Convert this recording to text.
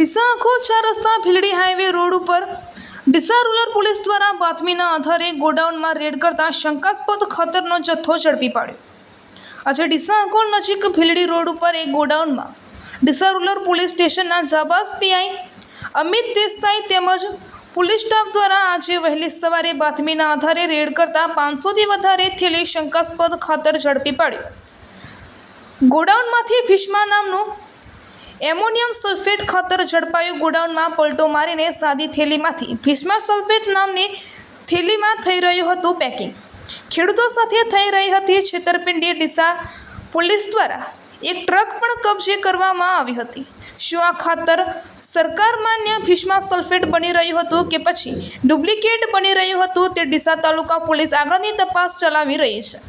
ડીસા આખો ચાર રસ્તા ભીલડી હાઈવે રોડ ઉપર ડીસા રૂરલ પોલીસ દ્વારા બાતમીના આધારે ગોડાઉનમાં રેડ કરતા શંકાસ્પદ ખાતરનો જથ્થો ઝડપી પાડ્યો. આજે ડીસા આકોલ નજીક ભીલડી રોડ ઉપર એક ગોડાઉનમાં ડીસા રૂરલ પોલીસ સ્ટેશનના જાબાઝ પીઆઈ અમિત દેસાઈ તેમજ પોલીસ સ્ટાફ દ્વારા આજે વહેલી સવારે બાતમીના આધારે રેડ કરતા પાંચસોથી વધારે થેલી શંકાસ્પદ ખાતર ઝડપી પાડ્યું. ગોડાઉનમાંથી ભીષ્મા નામનું એમોનિયમ સલ્ફેટ ખાતર ઝડપાયું ગોડાઉનમાં પલટો મારીને સાદી થેલીમાંથી. ભીષ્મા સલ્ફેટ નામની થેલીમાં થઈ રહ્યું હતું પેકિંગ ખેડૂતો સાથે થઈ રહી હતી છેતરપિંડી ડીસા પોલીસ દ્વારા. એક ટ્રક પણ કબજે કરવામાં આવી હતી. શું આ ખાતર સરકાર માન્ય ભીષ્મા સલ્ફેટ બની રહ્યું હતું કે પછી ડુપ્લિકેટ બની રહ્યું હતું તે ડીસા તાલુકા પોલીસ આગળની તપાસ ચલાવી રહી છે.